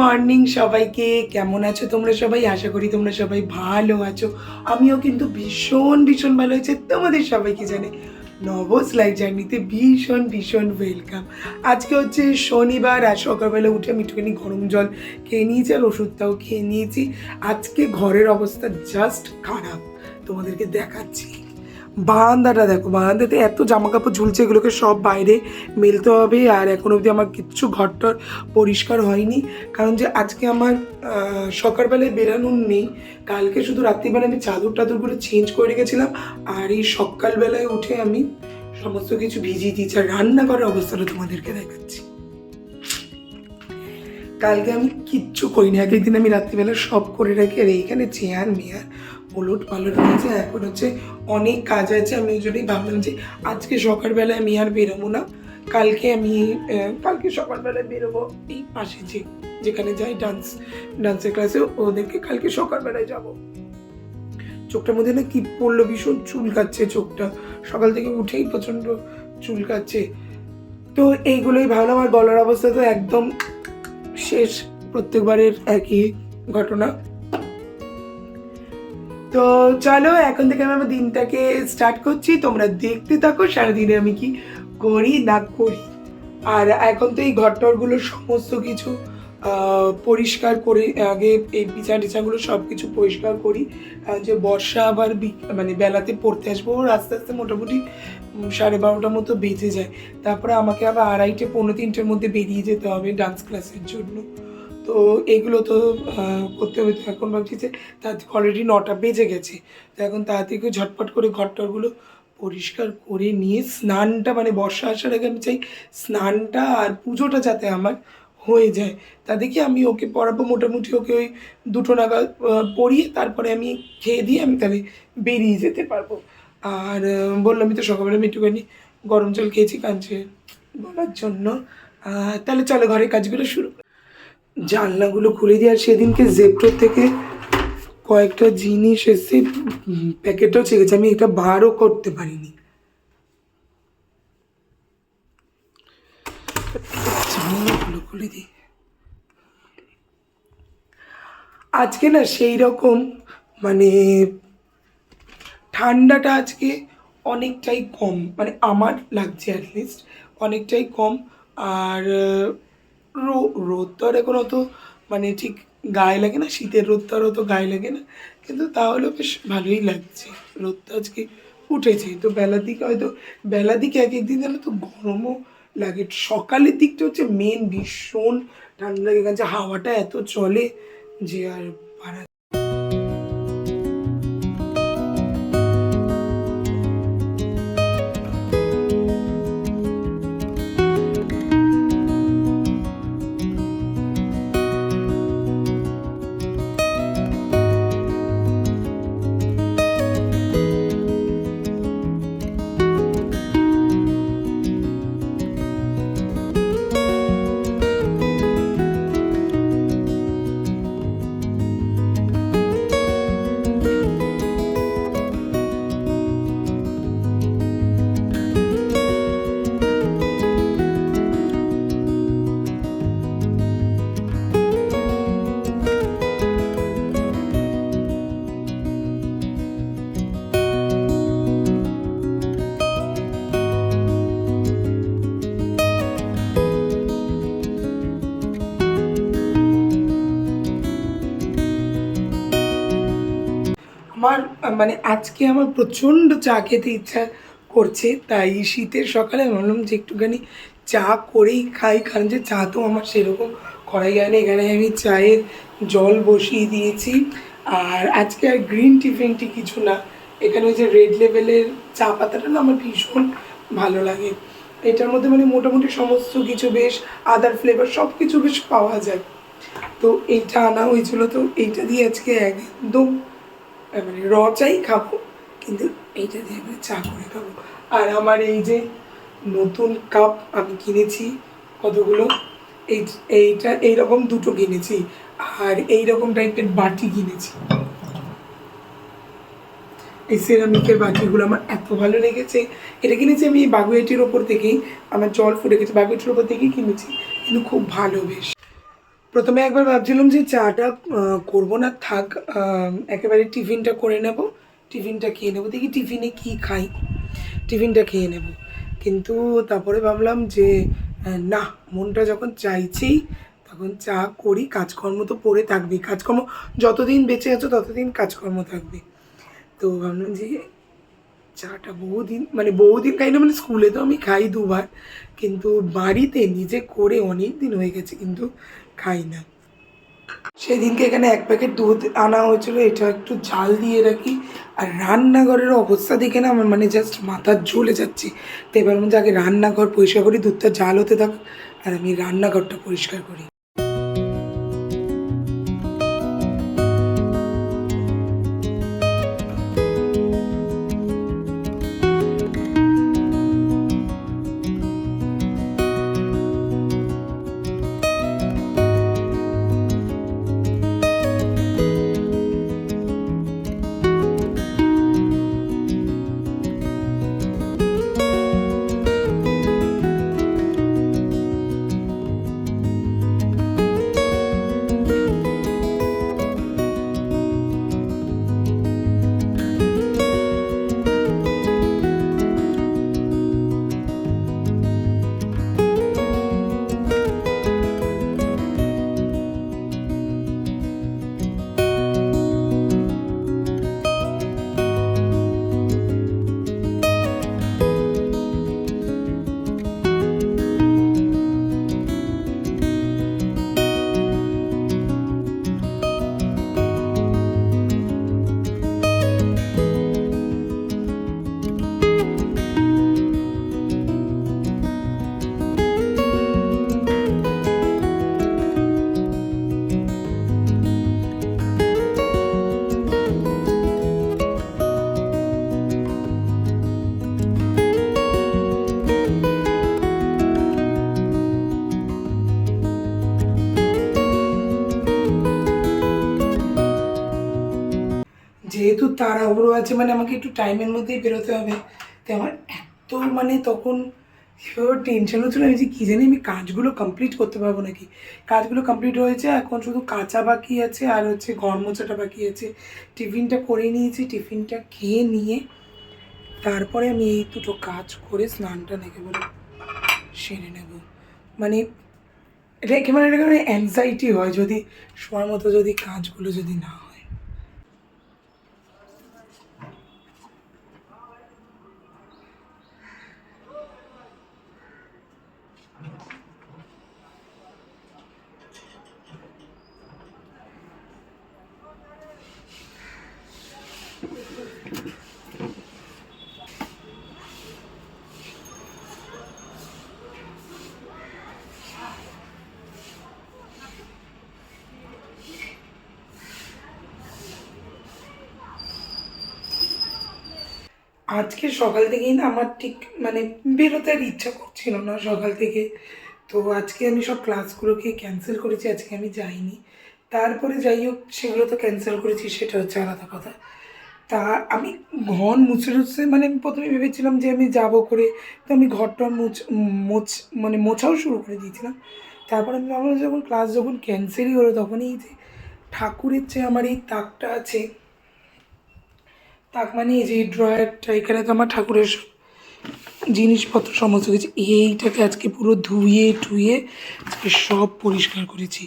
Morning সবাইকে। কেমন আছো তোমরা সবাই? আশা করি তোমরা সবাই ভালো আছো। আমিও কিন্তু ভীষণ ভীষণ ভালো হয়েছে তোমাদের সবাইকে জানে নবস লাইফ জার্নিতে ভীষণ ভীষণ ওয়েলকাম আজকে হচ্ছে শনিবার আর সকালবেলা উঠে আমি একটুখানি গরম জল খেয়ে নিয়েছি আর ওষুধটাও খেয়ে নিয়েছি। আজকে ঘরের অবস্থা জাস্ট খারাপ। তোমাদেরকে দেখাচ্ছি। বারান্দাটা দেখো, বারান্দাতে এত জামা কাপড় ঝুলছে, এগুলোকে সব বাইরে মেলতে হবে আর এখন অবধি আমার কিচ্ছু ঘরটর পরিষ্কার হয়নি। কারণ যে আজকে আমার সকালবেলায় বেরানোর নেই, কালকে শুধু রাত্রিবেলা আমি চাদর টাদরগুলো চেঞ্জ করে রেখেছিলাম আর এই সকালবেলায় উঠে আমি সমস্ত কিছু ভিজিয়ে দিয়েছি আর রান্না করার অবস্থাটা তোমাদেরকে দেখাচ্ছি। কালকে আমি কিচ্ছু করিনি, এক একদিন আমি রাত্রিবেলা সব করে রাখি আর এইখানে চেয়ার, মেয়ার ওলট পালট হয়েছে, এখন হচ্ছে অনেক কাজ আছে, আমি ওই জন্যই ভাবলাম যে আজকে সকালবেলায় আমি আর বেরোবো না। কালকে আমি কালকে সকালবেলায় বেরোবো এই পাশে যে, যেখানে যাই ডান্স ডান্সের ক্লাসে ওদেরকে কালকে সকালবেলায় যাব। চোখটার মধ্যে না কি পড়ল, ভীষণ চুলকাচ্ছে চোখটা। সকাল থেকে উঠেই প্রচণ্ড চুলকাচ্ছে তো এইগুলোই ভাবলাম, আর গলার অবস্থা তো একদম শেষ। প্রত্যেকবারের একই ঘটনা। তো চলো, এখন থেকে আমি আমার দিনটাকে স্টার্ট করছি। তোমরা দেখতে থাকো, সারাদিনে আমি কি করি না করি। আর এখন তো এই ঘরটরগুলো সমস্ত কিছু পরিষ্কার করে, আগে এই বিছা টিছাগুলো সব কিছু পরিষ্কার করি। যে বর্ষা আবার মানে বেলাতে পড়তে আসব, ওর আস্তে আস্তে মোটামুটি সাড়ে বারোটার মতো বেজে যায়। তারপরে আমাকে আবার আড়াইটে, পৌনে তিনটের মধ্যে বেরিয়ে যেতে হবে ডান্স ক্লাসের জন্য। তো এগুলো তো করতে হবে। এখন ভাবছি যে তার অলরেডি নটা বেজে গেছে। তো এখন তাড়াতাড়ি ঝটপট করে ঘরটরগুলো পরিষ্কার করে নিয়ে স্নানটা মানে বর্ষা আসার আগে আমি চাই স্নানটা আর পুজোটা যাতে আমার হয়ে যায়। তা দেখি আমি ওকে পড়াবো, মোটামুটি ওকে ওই দুটো নাগাদ পড়িয়ে তারপরে আমি খেয়ে দিয়ে আমি তাহলে বেরিয়ে যেতে পারব। আর বললামই তো সকালবেলা আমি একটুখানি গরম জল খেয়েছি কাঁচে বলার জন্য। তাহলে চলো ঘরের কাজগুলো শুরু। জানলাগুলো খুলে দিয়ে আর সেদিনকে জেপ্টোর থেকে কয়েকটা জিনিস এসে প্যাকেটও চেয়েছে আমি এটা বারও করতে পারিনি। আজকে না সেই রকম মানে ঠান্ডাটা আজকে অনেকটাই কম মানে আমার লাগছে অ্যাটলিস্ট অনেকটাই কম। আর রোদ তো আর এখন অত মানে ঠিক গায়ে লাগে না, শীতের রোদ তো আর অত গায়ে লাগে না, কিন্তু তাহলেও বেশ ভালোই লাগছে। রোদটা আজকে উঠেছে, তো বেলার দিকে হয়তো, বেলার দিকে এক একদিন যেন তো গরমও লাগে। সকালের দিকটা হচ্ছে মেন ভীষণ ঠান্ডা লাগে কারণ যে হাওয়াটা এত চলে যে আর মানে আজকে আমার প্রচণ্ড চা খেতে ইচ্ছা করছে, তাই শীতের সকালে ভাবলাম যে একটুখানি চা করেই খাই, কারণ যে চা তো আমার সেরকম করাই যায় না। এখানে আমি চায়ের জল বসিয়ে দিয়েছি, আর আজকে আর গ্রিন টিফিনটি কিছু না। এখানে ওই যে রেড লেভেলের চা পাতাটা না আমার ভীষণ ভালো লাগে। এটার মধ্যে মানে মোটামুটি সমস্ত কিছু বেশ আদার ফ্লেভার সব কিছু বেশ পাওয়া যায়। তো এইটা আনা হয়েছিল, তো এইটা দিয়ে আজকে একদম মানে র চাই খাব, কিন্তু এইটা দিয়ে আমি চা করে খাব। আর আমার এই যে নতুন কাপ আমি কিনেছি, কতগুলো? এই, এইটা, এইরকম দুটো কিনেছি, আর এই রকম টাইপের বাটি কিনেছি। এই সেরামিকের বাটিগুলো আমার এত ভালো লেগেছে। এটা কিনেছি আমি বাগুয়েটির ওপর থেকেই, আমার জল ফুটে গেছে বাগুয়েটির ওপর থেকেই কিনেছি, কিন্তু খুব ভালো বেশ। প্রথমে একবার ভাবছিলাম যে চাটা করব না, থাক একেবারে টিফিনটা করে নেব। টিফিনটা খেয়ে নেব, দেখি টিফিনে কি খাই। টিফিনটা খেয়ে নেব। কিন্তু তারপরে ভাবলাম যে না, মনটা যখন চাইছেই, তখন চা করি, কাজকর্ম তো পড়ে থাকবে কাজকর্ম যতদিন বেঁচে আছো, ততদিন কাজকর্ম থাকবে। তো ভাবলাম যে চাটা বহুদিন মানে বহুদিন খাই না মানে স্কুলে তো আমি খাই দুবার, কিন্তু বাড়িতে নিজে করে অনেক দিন হয়ে গেছে কিন্তু খাই না। সেদিনকে এখানে এক প্যাকেট দুধ আনা হয়েছিল, এটা একটু জাল দিয়ে রাখি, আর রান্নাঘরের অবস্থা দেখে না আমার মানে জাস্ট মাথা জ্বলে যাচ্ছে। তো এবার মধ্যে আগে রান্নাঘর পরিষ্কার করি, দুধটা জাল হতে থাক, আর আমি রান্নাঘরটা পরিষ্কার করি। তাড়াহুড়ো আছে মানে আমাকে একটু টাইমের মধ্যেই বেরোতে হবে। তো আমার এত মানে তখন টেনশন হচ্ছিল, আমি যে কী জানি আমি কাজগুলো কমপ্লিট করতে পারব নাকি? কাজগুলো কমপ্লিট হয়েছে, এখন শুধু কাঁচা বাকি আছে, আর হচ্ছে ঘর মোছাটা বাকি আছে। টিফিনটা করে নিয়েছি, টিফিনটা খেয়ে নিয়ে তারপরে আমি এই দুটো কাজ করে স্নানটা নাকি বলে সেরে নেব। মানে এটা একেবারে একেবারে অ্যাংজাইটি হয়, যদি সময় মতো যদি কাজগুলো যদি না হয়। আজকে সকাল থেকেই না আমার ঠিক মানে বেরোতে আর ইচ্ছা করছিল না সকাল থেকে। তো আজকে আমি সব ক্লাসগুলোকে ক্যান্সেল করেছি, আজকে আমি যাইনি। তারপরে যাই হোক, সেগুলো তো ক্যান্সেল করেছি, সেটা হচ্ছে আলাদা কথা। তা আমি ঘর মুছে টুছে মানে আমি প্রথমে ভেবেছিলাম যে আমি যাব করে, তো আমি ঘরটা মুছ, মোছ মানে মোছাও শুরু করে দিয়েছিলাম। তারপর আমি ভাবলাম যখন ক্লাস যখন ক্যান্সেলই হলো, তখনই যে ঠাকুরের যে আমার এই তাকটা আছে তাক মানে এই যে ড্রয়ারটা এখানে তো আমার ঠাকুরের জিনিসপত্র সমস্ত কিছু। এইটাকে আজকে পুরো ধুয়ে টুয়ে আজকে সব পরিষ্কার করেছি।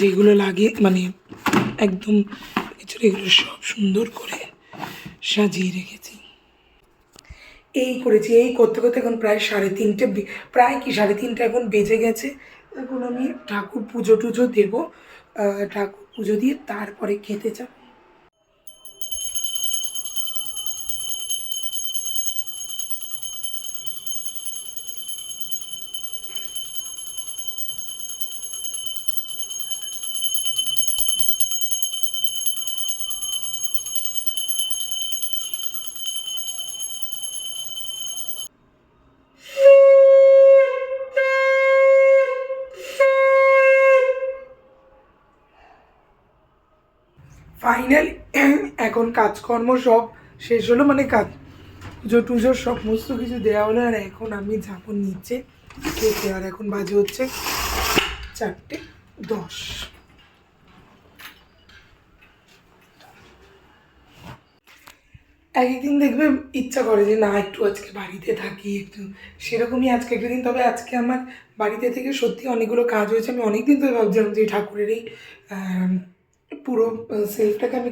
যেগুলো লাগে মানে একদম এগুলো সব সুন্দর করে সাজিয়ে রেখেছি। এই করেছি, এই করতে করতে এখন প্রায় সাড়ে তিনটে প্রায় কি সাড়ে তিনটে এখন বেজে গেছে। এখন আমি ঠাকুর পুজো টুজো দেবো। ঠাকুর পুজো দিয়ে তারপরে খেতে যাব। ফাইনাল এখন কাজকর্ম সব শেষ হলো মানে কাজ। পুজো টুজো সমস্ত কিছু দেওয়া হলো, আর এখন আমি যাব নিচে। খেতে আর এখন বাজে হচ্ছে চারটে দশ। এক একদিন দেখবে ইচ্ছা করে যে, না, একটু আজকে বাড়িতে থাকি, একটু সেরকমই আজকে একটা দিন। তবে আজকে আমার বাড়িতে থেকে সত্যি অনেকগুলো কাজ হয়েছে। আমি অনেক দিন ভাবছিলাম যে ঠাকুরের এই পুরো সেলফটাকে আমি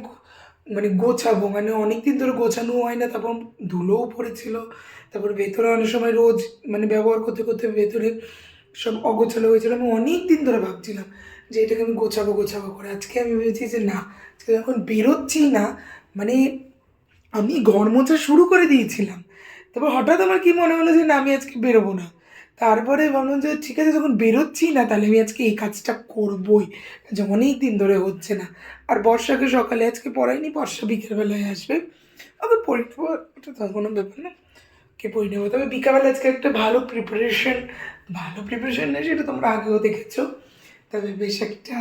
মানে গোছাবো। মানে অনেক দিন ধরে গোছানো হয় না, তারপর ধুলোও পড়েছিল। তারপর ভেতরে অনেক সময় রোজ মানে ব্যবহার করতে করতে ভেতরে সব অগোছালো হয়েছিল। আমি অনেক দিন ধরে ভাবছিলাম যে এটাকে আমি গোছাবো গোছাবো করে। আজকে আমি ভেবেছি যে না যখন বেরোচ্ছি না মানে আমি ঘর মোছা শুরু করে দিয়েছিলাম। তারপর হঠাৎ আমার কি মনে হলো যে না, আমি আজকে বেরোবো না। তারপরে ভাবলাম যে ঠিক আছে, যখন বেরোচ্ছি না, তাহলে আমি আজকে এই কাজটা করবই। যে অনেক দিন ধরে হচ্ছে না। আর বর্ষাকে সকালে, আজকে পড়াইনি বর্ষা বিকেলবেলায় আসবে। আবার পড়ে নেব, এটা তো কোনো ব্যাপার না। কে পড়ে নেব? তবে বিকালবেলা আজকে একটা ভালো প্রিপারেশন ভালো প্রিপারেশন নেই, সেটা তোমরা আগেও দেখেছ। তবে বেশ একটা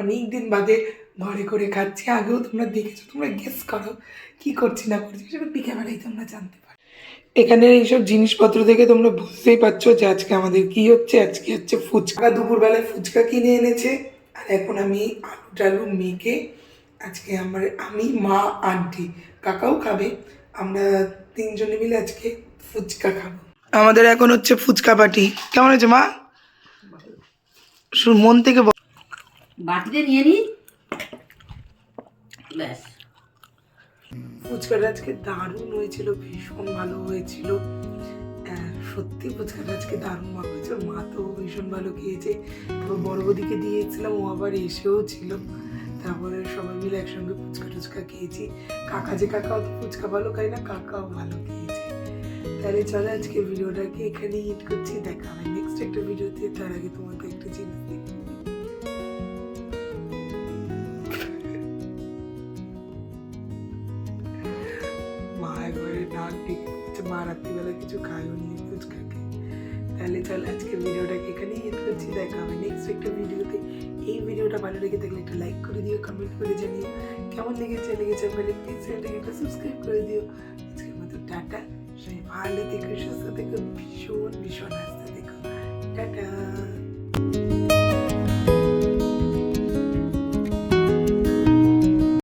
অনেক দিন বাদে ঘরে করে খাচ্ছি। আগেও তোমরা দেখেছ, তোমরা গেস করো কি করছি, না করছি, সেটা বিকেলবেলায় তোমরা জানতে পারো। এখানের এইসব জিনিসপত্র থেকে তোমরা বুঝতেই পারছ যে আজকে আমাদের কি হচ্ছে, আজকে হচ্ছে ফুচকা। দুপুরবেলায় ফুচকা কিনে এনেছে, আর এখন আমি আলু টালু মেখে আজকে আমার, আমি, মা, আন্টি, কাকাও খাবে, আমরা তিনজনে মিলে আজকে ফুচকা খাব। আমাদের এখন হচ্ছে ফুচকা পার্টি কেমন হয়েছে, মা? মন থেকে বাটিতে নিয়ে নি? ব্যাস। ফুচকাটা আজকে দারুণ হয়েছিল, ভীষণ ভালো হয়েছিল। সত্যি ফুচকাটা আজকে দারুণ ভালো হয়েছিল। মা তো ভীষণ ভালো খেয়েছে। তারপর বড় বৌদিকে দিয়েছিলাম, ও আবার এসেও ছিল। তারপরে সবাই মিলে একসঙ্গে ফুচকা টুচকা খেয়েছি। কাকা যে কাকা অত ফুচকা ভালো খাই না, কাকাও ভালো খেয়েছে। তাহলে চলো আজকে ভিডিওটাকে এখানে হিট করছি। দেখা হবে নেক্সট একটা ভিডিওতে। তার আগে তোমাকে তাহলে চল আজকের ভিডিওটাকে এখানেই এড করছি। দেখা হবে নেক্সট একটা ভিডিওতে। এই ভিডিওটা ভালো লেগে থাকলে একটা লাইক করে দিও কমেন্ট করে জানিও। কেমন লেগেছে? লেগেছে বলে প্লিজ চ্যানেলটাকে একটা সাবস্ক্রাইব করে দিও। আজকের মতো টাটা। সবাই ভালো থেকো, সুস্থ থেকো, ভীষণ ভীষণ হাসতে থেকো। টাটা।